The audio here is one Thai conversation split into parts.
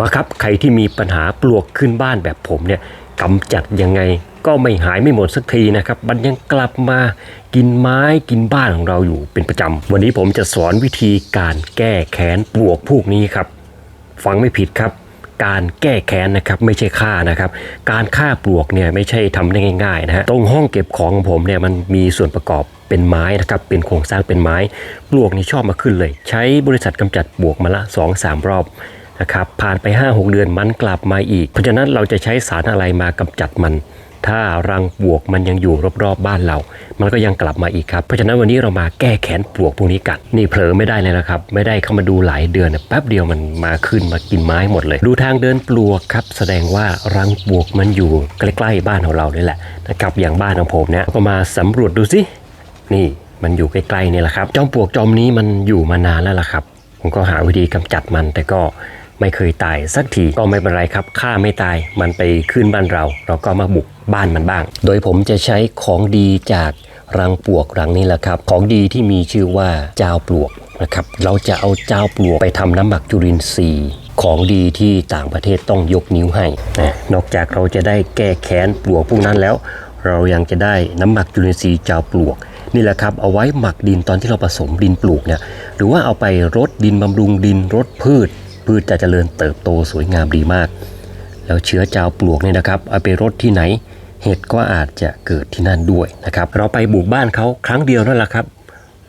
มาครับใครที่มีปัญหาปลวกขึ้นบ้านแบบผมเนี่ยกำจัดยังไงก็ไม่หายไม่หมดสักทีนะครับ มันยังกลับมากินไม้กินบ้านของเราอยู่เป็นประจำ วันนี้ผมจะสอนวิธีการแก้แค้นปลวกพวกนี้ครับ ฟังไม่ผิดครับ การแก้แค้นนะครับไม่ใช่ฆ่านะครับ การฆ่าปลวกเนี่ยไม่ใช่ทำได้ง่ายๆนะฮะ ตรงห้องเก็บของของผมเนี่ยมันมีส่วนประกอบเป็นไม้นะครับ เป็นโครงสร้างเป็นไม้ ปลวกนี่ชอบมาขึ้นเลย ใช้บริษัทกำจัดปลวกมาละ 2-3 รอบ นะครับผ่านไป 5-6 เดือนมันกลับมาอีก เพราะฉะนั้นเราจะใช้สารอะไรมากำจัดมัน ถ้ารังปลวกมันยังอยู่รอบๆบ้านเรา มันก็ยังกลับมาอีกครับ เพราะฉะนั้นวันนี้เรามาแก้แค้นปลวกพวกนี้กัน นี่เผลอไม่ได้เลยนะครับ ไม่ได้เข้ามาดูหลายเดือนนะแป๊บเดียวมันมาขึ้นมากินไม้หมดเลย ดูทางเดินปลวกครับ แสดงว่ารังปลวกมันอยู่ใกล้ๆบ้านของเรานี่แหละนะครับ อย่างบ้านของผมเนี่ยก็มาสำรวจดูสิ นี่มันอยู่ใกล้ๆนี่แหละครับ จอมปลวกจอมนี้มันอยู่มานานแล้วล่ะครับ ผมก็หาวิธีกำจัดมันแต่ก็ ไม่เคยตายสักทีก็ไม่เป็นไรครับฆ่าไม่ตายมันไปขึ้นบ้านเรา เราก็มาบุกบ้านมันบ้าง โดยผมจะใช้ของดีจากรังปลวกรังนี้แหละครับ ของดีที่มีชื่อว่าเจ้าปลวกนะครับเราจะเอาเจ้าปลวกไปทำน้ำหมักจุลินทรีย์ของดีที่ต่างประเทศต้องยกนิ้วให้นะนอกจากเราจะได้แก้แค้นปลวกพวกนั้นแล้ว เรายังจะได้น้ำหมักจุลินทรีย์เจ้าปลวกนี่แหละครับเอาไว้หมักดินตอนที่เราผสมดินปลูกเนี่ยหรือว่าเอาไปรดดินบำรุงดินรดพืช พืชจะเจริญเติบโตสวยงามดีมาก แล้วเชื้อเจ้าปลวกเนี่ยนะครับเอาไปรดที่ไหน เห็ดก็อาจจะเกิดที่นั่นด้วยนะครับ เราไปบุกบ้านเขาครั้งเดียวนั่นแหละครับ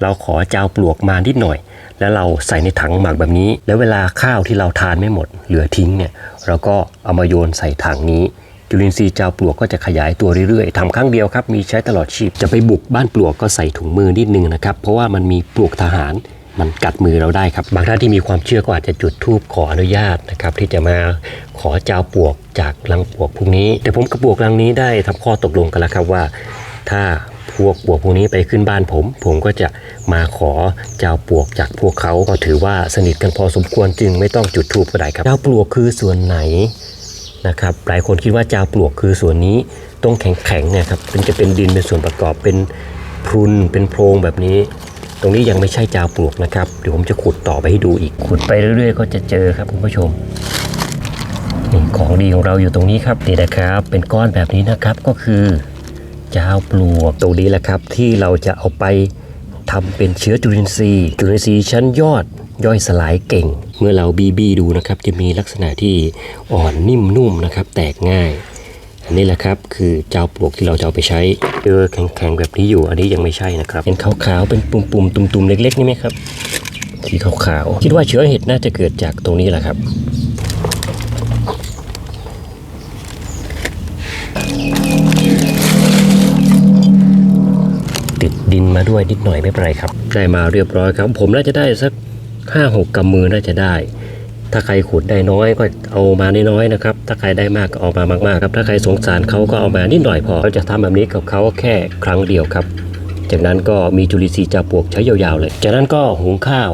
เราขอเจ้าปลวกมานิดหน่อย แล้วเราใส่ในถังหมักแบบนี้ แล้วเวลาข้าวที่เราทานไม่หมด เหลือทิ้งเนี่ยเราก็เอามาโยนใส่ถังนี้จุลินทรีย์เจ้าปลวกก็จะขยายตัวเรื่อยๆทำครั้งเดียวครับ มีใช้ตลอดชีพ จะไปบุกบ้านปลวกก็ใส่ถุงมือนิดนึงนะครับ เพราะว่ามันมีปลวกทหาร มันกัดมือเราได้ครับ บางท่านที่มีความเชื่อก็อาจจะจุดธูปขออนุญาตนะครับ ที่จะมาขอเจ้าปลวกจากรังปลวกพวกนี้ แต่ผมกับปลวกรังนี้ได้ทำข้อตกลงกันแล้วครับว่า ถ้าพวกปลวกพวกนี้ไปขึ้นบ้านผม ผมก็จะมาขอเจ้าปลวกจากพวกเขาก็ถือว่าสนิทกันพอสมควรจึงไม่ต้องจุดธูปก็ได้ครับเจ้าปลวกคือส่วนไหนนะครับหลายคนคิดว่าจาปลวกคือส่วนนี้ตรงแข็งๆเนี่ยครับมันจะเป็นดินเป็นส่วนประกอบเป็นพรุนเป็นโพรงแบบนี้ ตรงนี้ยังไม่ใช่จาวปลวกนะครับเดี๋ยวผมจะขุดต่อไปให้ดูอีกขุดไปเรื่อยๆ ก็จะเจอครับคุณผู้ชมนี่ของดีของเราอยู่ตรงนี้ครับนี่นะครับ เป็นก้อนแบบนี้นะครับก็คือจาวปลวกตรงนี้แหละครับ ที่เราจะเอาไปทำเป็นเชื้อจุลินทรีย์ จุลินทรีย์ชั้นยอดย่อยสลายเก่ง เมื่อเราบีบีดูนะครับ จะมีลักษณะที่อ่อนนิ่มนุ่มนะครับ แตกง่าย อันนี้แหละครับคือเจ้าปลวกที่เราจะเอาไปใช้เจอแข็งๆแบบนี้อยู่ อันนี้ยังไม่ใช่นะครับเป็นขาวๆเป็นปุ่มๆตุ่มๆเล็กๆนี่ไหมครับสีขาวๆคิดว่าเชื้อเห็ดน่าจะเกิดจากตรงนี้แหละครับติดดินมาด้วยนิดหน่อยไม่เป็นไรครับ ได้มาเรียบร้อยครับ ผมน่าจะได้สักห้าหกกำมือน่าจะได้ ถ้าใครขุดได้น้อยก็เอามาน้อยๆนะครับ ถ้าใครได้มากก็เอามามากๆครับ ถ้าใครสงสารเขาก็เอามานิดหน่อยพอเราจะทำแบบนี้กับเขาแค่ครั้งเดียวครับ จากนั้นก็มีจุลินทรีย์จาปลวกใช้ยาวๆเลย จากนั้นก็หุงข้าว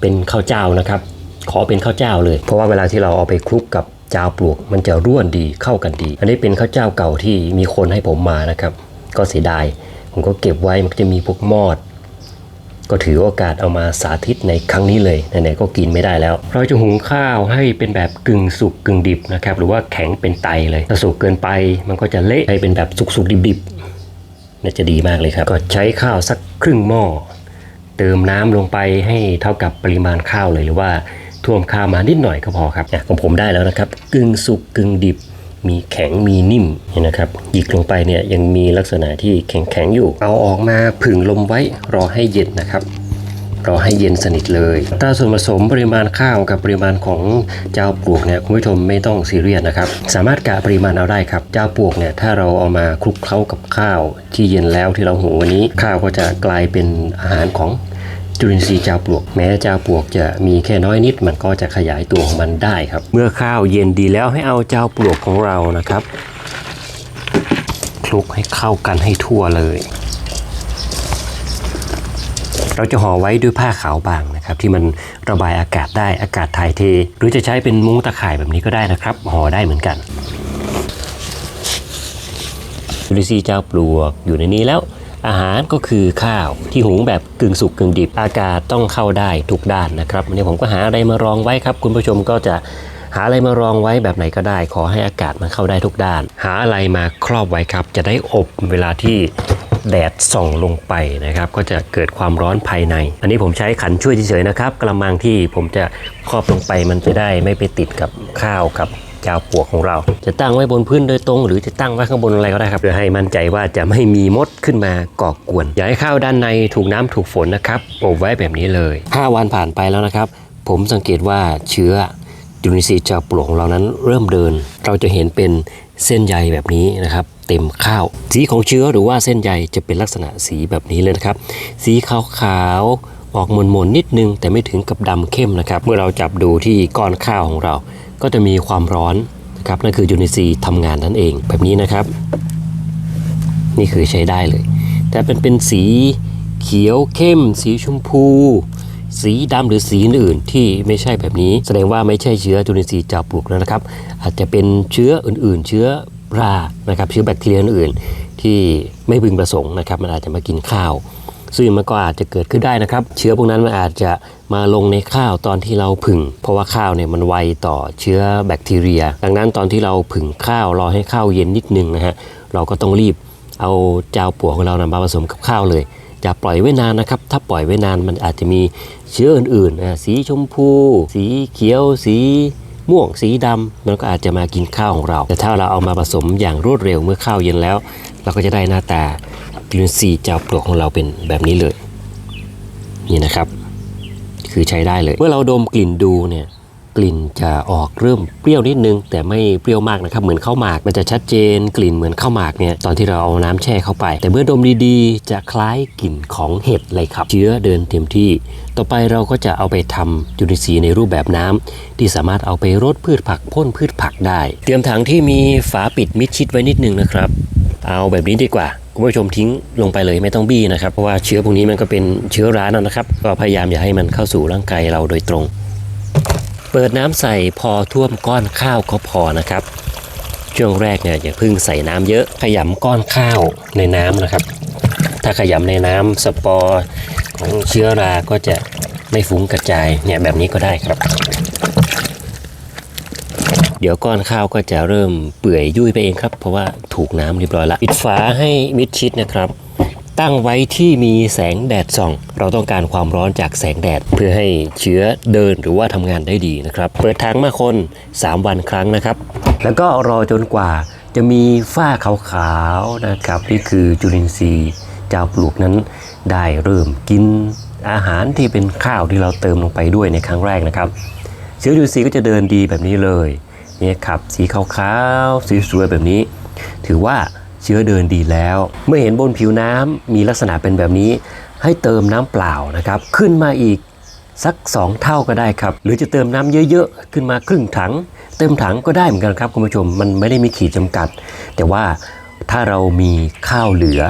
เป็นข้าวเจ้านะครับ ขอเป็นข้าวเจ้าเลย เพราะว่าเวลาที่เราเอาไปคลุกกับจาวปลวกมันจะร่วนดีเข้ากันดี อันนี้เป็นข้าวเจ้าเก่าที่มีคนให้ผมมานะครับ ก็เสียดาย ผมก็เก็บไว้มันจะมีพวกมอด ก็ถือโอกาสเอามาสาธิตในครั้งนี้เลยไหนๆก็กินไม่ได้แล้ว เราจะหุงข้าวให้เป็นแบบกึ่งสุกกึ่งดิบนะครับหรือว่าแข็งเป็นไตเลยถ้าสุกเกินไปมันก็จะเละให้เป็นแบบสุกๆดิบๆน่าจะดีมากเลยครับ ก็ใช้ข้าวสักครึ่งหม้อเติมน้ำลงไปให้เท่ากับปริมาณข้าวเลยหรือว่าท่วมข้าวมานิดหน่อยก็พอครับของผมได้แล้วนะครับ กึ่งสุกกึ่งดิบ มีแข็งมีนิ่มเนี่ยนะครับหยิกลงไปเนี่ยยังมีลักษณะที่แข็งแข็งๆอยู่ เอาออกมาผึ่งลมไว้รอให้เย็นนะครับรอให้เย็นสนิทเลยถ้าส่วนผสมปริมาณข้าวกับปริมาณของเจ้าปลวกเนี่ยคุณผู้ชมไม่ต้องซีเรียสนะครับ สามารถกะปริมาณเอาได้ครับ เจ้าปลวกเนี่ยถ้าเราเอามาคลุกเคล้ากับข้าวที่เย็นแล้วที่เราหุงวันนี้ ข้าวก็จะกลายเป็นอาหารของ จุลินทรีย์เจ้าปลวก แม้เจ้าปลวกจะมีแค่น้อยนิด มันก็จะขยายตัวของมันได้ครับ เมื่อข้าวเย็นดีแล้วให้เอาเจ้าปลวกของเรานะครับคลุกให้เข้ากันให้ทั่วเลย เราจะห่อไว้ด้วยผ้าขาวบางนะครับ ที่มันระบายอากาศได้อากาศถ่ายเท หรือจะใช้เป็นมุ้งตะข่ายแบบนี้ก็ได้นะครับห่อได้เหมือนกันจุลินทรีย์เจ้าปลวกอยู่ในนี้แล้ว อาหารก็คือข้าวที่หุงแบบกึ่งสุกกึ่งดิบ อากาศต้องเข้าได้ทุกด้านนะครับวันนี้ผมก็หาอะไรมารองไว้ครับ คุณผู้ชมก็จะหาอะไรมารองไว้แบบไหนก็ได้ ขอให้อากาศมันเข้าได้ทุกด้าน หาอะไรมาครอบไว้ครับ จะได้อบเวลาที่แดดส่องลงไปนะครับ ก็จะเกิดความร้อนภายใน อันนี้ผมใช้ขันช่วยเฉยๆนะครับกระมังที่ผมจะครอบลงไปมันจะได้ไม่ไปติดกับข้าวกับ จาวปลวกของเรา จะตั้งไว้บนพื้นโดยตรง หรือจะตั้งไว้ข้างบนอะไรก็ได้ครับเพื่อให้มั่นใจว่าจะไม่มีมดขึ้นมาก่อกวนอย่าให้ข้าวด้านในถูกน้ำถูกฝนนะครับอบไว้แบบนี้เลย 5 วันผ่านไปแล้วนะครับ ผมสังเกตว่าเชื้อจุลินทรีย์จาวปลวกของเรานั้นเริ่มเดิน เราจะเห็นเป็นเส้นใยแบบนี้นะครับ เต็มข้าว สีของเชื้อหรือว่าเส้นใยจะเป็นลักษณะสีแบบนี้เลยนะครับ สีขาวๆออกมนๆนิดนึง แต่ไม่ถึงกับดำเข้มนะครับ เมื่อเราจับดูที่ก้อนข้าวของเรา ก็จะมีความร้อนนะครับนั่นคือยูนิซีย์ทำงานนั่นเอง แบบนี้นะครับ นี่คือใช้ได้เลย แต่เป็นเป็นสีเขียวเข้ม สีชมพู สีดำหรือสีอื่นๆที่ไม่ใช่แบบนี้ แสดงว่าไม่ใช่เชื้อจุลินทรีย์จากปลูกแล้วนะครับ อาจจะเป็นเชื้ออื่น ๆ เชื้อรานะครับ เชื้อแบคทีเรียอื่นๆที่ไม่พึงประสงค์นะครับ มันอาจจะมากินข้าว ซึ่งมันก็อาจจะเกิดขึ้นได้นะครับ เชื้อพวกนั้นมันอาจจะมาลงในข้าวตอนที่เราผึ่ง เพราะว่าข้าวเนี่ยมันไวต่อเชื้อแบคทีเรีย ดังนั้นตอนที่เราผึ่งข้าวรอให้ข้าวเย็นนิดนึงนะฮะเราก็ต้องรีบเอาเจ้าปลวกของเรานำมาผสมกับข้าวเลยอย่าปล่อยไว้นานนะครับ ถ้าปล่อยไว้นานมันอาจจะมีเชื้ออื่นๆนะสีชมพู สีเขียว สีม่วง สีดำมันก็อาจจะมากินข้าวของเรา แต่ถ้าเราเอามาผสมอย่างรวดเร็วเมื่อข้าวเย็นแล้ว เราก็จะได้หน้าตา จุลินทรีย์จ้าปลวกของเราเป็นแบบนี้เลย นี่นะครับ คือใช้ได้เลย เมื่อเราดมกลิ่นดูเนี่ยกลิ่นจะออกเริ่มเปรี้ยวนิดนึง แต่ไม่เปรี้ยวมากนะครับ เหมือนข้าวหมากมันจะชัดเจนกลิ่นเหมือนข้าวหมากเนี่ยตอนที่เราเอาน้ำแช่เข้าไป แต่เมื่อดมดีๆ จะคล้ายกลิ่นของเห็ดเลยครับ เชื้อเดินเต็มที่ ต่อไปเราก็จะเอาไปทำจุลินทรีย์ในรูปแบบน้ำที่สามารถเอาไปรดพืชผักพ่นพืชผักได้ เตรียมถังที่มีฝาปิดมิดชิดไว้นิดนึงนะครับ เอาแบบนี้ดีกว่า คุณผู้ชมทิ้งลงไปเลยไม่ต้องบี้นะครับ เพราะว่าเชื้อพวกนี้มันก็เป็นเชื้อร้านะนะครับ ก็พยายามอย่าให้มันเข้าสู่ร่างกายเราโดยตรง เปิดน้ำใส่พอท่วมก้อนข้าวก็พอนะครับ ช่วงแรกเนี่ยอย่าเพิ่งใส่น้ำเยอะขยำก้อนข้าวในน้ำนะครับ ถ้าขยำในน้ำสปอร์ของเชื้อราก็จะไม่ฟุ้งกระจายเนี่ยแบบนี้ก็ได้ครับ เดี๋ยวก้อนข้าวก็จะเริ่มเปื่อยยุ่ยไปเองครับ เพราะว่าถูกน้ำเรียบร้อยละปิดฝาให้มิดชิดนะครับ ตั้งไว้ที่มีแสงแดดส่อง เราต้องการความร้อนจากแสงแดด เพื่อให้เชื้อเดินหรือว่าทำงานได้ดีนะครับ เปิดถังมาคน 3 วันครั้งนะครับ แล้วก็รอจนกว่าจะมีฝ้าขาวๆนะครับนี่คือจุลินทรีย์เจ้าปลูกนั้นได้เริ่มกินอาหารที่เป็นข้าวที่เราเติมลงไปด้วยในครั้งแรกนะครับ เชื้อจุลินทรีย์ก็จะเดินดีแบบนี้เลย เนี่ยครับสีขาวๆสวยๆแบบนี้ ถือว่าเชื้อเดินดีแล้ว เมื่อเห็นบนผิวน้ำมีลักษณะเป็นแบบนี้ ให้เติมน้ำเปล่านะครับ ขึ้นมาอีกสัก 2 เท่าก็ได้ครับ หรือจะเติมน้ำเยอะๆ ขึ้นมาครึ่งถัง เติมถังก็ได้เหมือนกันครับคุณผู้ชมมันไม่ได้มีขีดจำกัด แต่ว่าถ้าเรามีข้าวเหลือ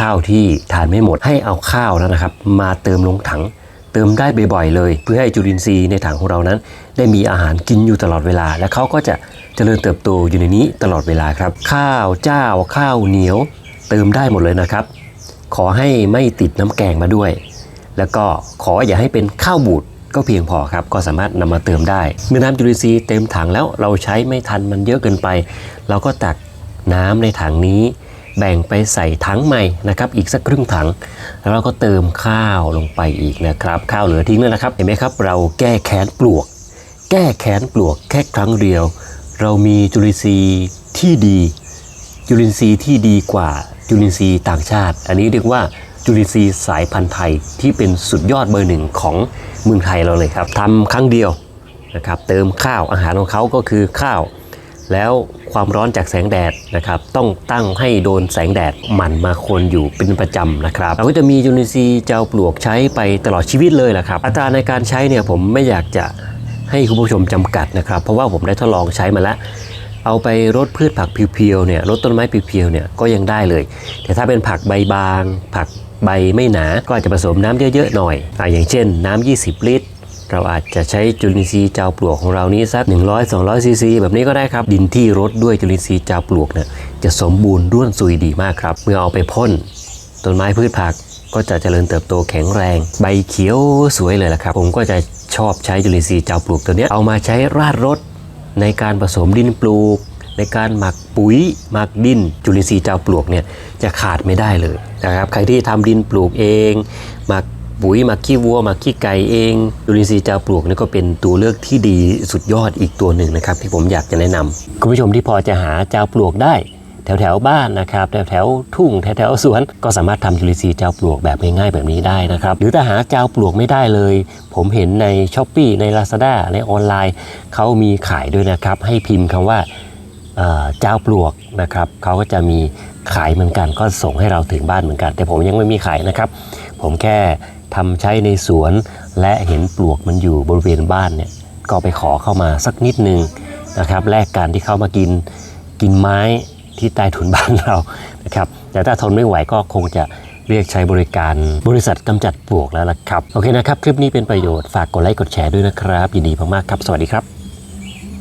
ข้าวที่ทานไม่หมดให้เอาข้าวแล้วนะครับ มาเติมลงถัง เติมได้บ่อยๆเลย เพื่อให้จุลินทรีย์ในถังของเรานั้น ได้มีอาหารกินอยู่ตลอดเวลา และเขาก็จะเจริญเติบโตอยู่ในนี้ตลอดเวลาครับ ข้าวเจ้าข้าวเหนียว เติมได้หมดเลยนะครับ ขอให้ไม่ติดน้ำแกงมาด้วย แล้วก็ขออย่าให้เป็นข้าวบูดก็เพียงพอครับก็สามารถนำมาเติมได้ เมื่อน้ำจุลินทรีย์เต็มถังแล้วเราใช้ไม่ทันมันเยอะเกินไป เราก็ตักน้ำในถังนี้ แบ่งไปใส่ถังใหม่นะครับอีกสักครึ่งถัง แล้วเราก็เติมข้าวลงไปอีกนะครับ ข้าวเหลือทิ้งเลยนะครับ เห็นไหมครับ เราแก้แค้นปลวก แก้แค้นปลวกแค่ครั้งเดียว เรามีจุลินทรีย์ที่ดี จุลินทรีย์ที่ดีกว่าจุลินทรีย์ต่างชาติ อันนี้เรียกว่าจุลินทรีย์สายพันธุ์ไทยที่เป็นสุดยอดเบอร์หนึ่งของเมืองไทยเราเลยครับทำครั้งเดียวนะครับเติมข้าวอาหารของเขาก็คือข้าว แล้วความร้อนจากแสงแดดนะครับต้องตั้งให้โดนแสงแดดหมั่นมาคนอยู่เป็นประจำนะครับเราก็จะมีจุลินทรีย์เจ้าปลวกใช้ไปตลอดชีวิตเลยแหละครับ อัตราในการใช้เนี่ยผมไม่อยากจะให้คุณผู้ชมจำกัดนะครับ เพราะว่าผมได้ทดลองใช้มาแล้ว เอาไปรดพืชผักเพียวๆเนี่ยรดต้นไม้เพียวๆเนี่ยก็ยังได้เลย แต่ถ้าเป็นผักใบบาง ผักใบไม่หนาก็อาจจะผสมน้ำเยอะๆหน่อยอะอย่างเช่นน้ำ20 ลิตร เราอาจจะใช้จุลินทรีย์เจ้าปลวกของเรานี้สัก100-200ซีซีแบบนี้ก็ได้ครับดินที่รดด้วยจุลินทรีย์เจ้าปลวกเนี่ยจะสมบูรณ์ร่วนซุยดีมากครับ เมื่อเอาไปพ่นต้นไม้พืชผักก็จะเจริญเติบโตแข็งแรง ใบเขียวสวยเลยล่ะครับ ผมก็จะชอบใช้จุลินทรีย์เจ้าปลวกตัวนี้เอามาใช้ราดรถในการผสมดินปลูก ในการหมักปุ๋ยหมักดิน จุลินทรีย์เจ้าปลวกเนี่ยจะขาดไม่ได้เลยนะครับใครที่ทำดินปลูกเองหมัก ปุ๋ยหมักขี้วัวหมักขี้ไก่เองจุลินทรีย์เจ้าปลวกนี่ก็เป็นตัวเลือกที่ดีสุดยอดอีกตัวหนึ่งนะครับ ที่ผมอยากจะแนะนำคุณผู้ชมที่พอจะหาเจ้าปลวกได้ แถวแถวบ้านนะครับแถวแถวทุ่งแถวแถวสวน ก็สามารถทำจุลินทรีย์เจ้าปลวกแบบง่ายๆแบบนี้ได้นะครับ หรือถ้าหาเจ้าปลวกไม่ได้เลย ผมเห็นใน s h อ p e e ใน Lazada ในออนไลน์เขามีขายด้วยนะครับ ให้พิมพ์คำว่าเอ่อเจ้าปลวกนะครับเขาก็จะมีขายเหมือนกันก็ส่งให้เราถึงบ้านเหมือนกัน แต่ผมยังไม่มีขายนะครับ ผมแค่ ทำใช้ในสวน และเห็นปลวกมันอยู่บริเวณบ้านเนี่ยก็ไปขอเข้ามาสักนิดนึงนะครับแลกการที่เข้ามากินกินไม้ที่ใต้ถุนบ้านเรานะครับแต่ถ้าทนไม่ไหวก็คงจะเรียกใช้บริการบริษัทกำจัดปลวกแล้วล่ะครับ โอเคนะครับ คลิปนี้เป็นประโยชน์ฝากกดไลค์กดแชร์ด้วยนะครับ ยินดีมากๆครับ สวัสดีครับ